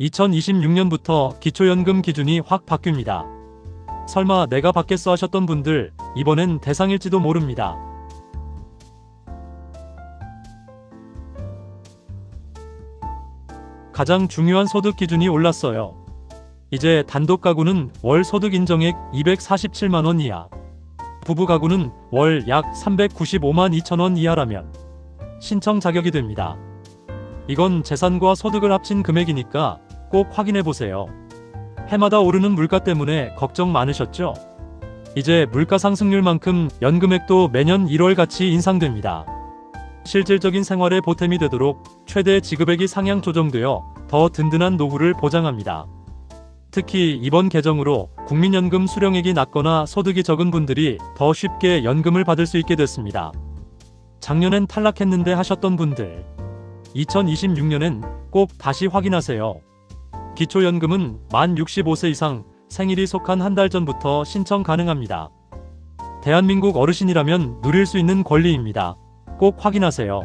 2026년부터 기초연금 기준이 확 바뀝니다. 설마 내가 받겠어 하셨던 분들, 이번엔 대상일지도 모릅니다. 가장 중요한 소득 기준이 올랐어요. 이제 단독 가구는 월 소득 인정액 247만 원 이하, 부부 가구는 월 약 395만 2천 원 이하라면 신청 자격이 됩니다. 이건 재산과 소득을 합친 금액이니까 꼭 확인해 보세요. 해마다 오르는 물가 때문에 걱정 많으셨죠? 이제 물가 상승률만큼 연금액도 매년 1월 같이 인상됩니다. 실질적인 생활에 보탬이 되도록 최대 지급액이 상향 조정되어 더 든든한 노후를 보장합니다. 특히 이번 개정으로 국민연금 수령액이 낮거나 소득이 적은 분들이 더 쉽게 연금을 받을 수 있게 됐습니다. 작년엔 탈락했는데 하셨던 분들, 2026년엔 꼭 다시 확인하세요. 기초연금은 만 65세 이상 생일이 속한 한 달 전부터 신청 가능합니다. 대한민국 어르신이라면 누릴 수 있는 권리입니다. 꼭 확인하세요.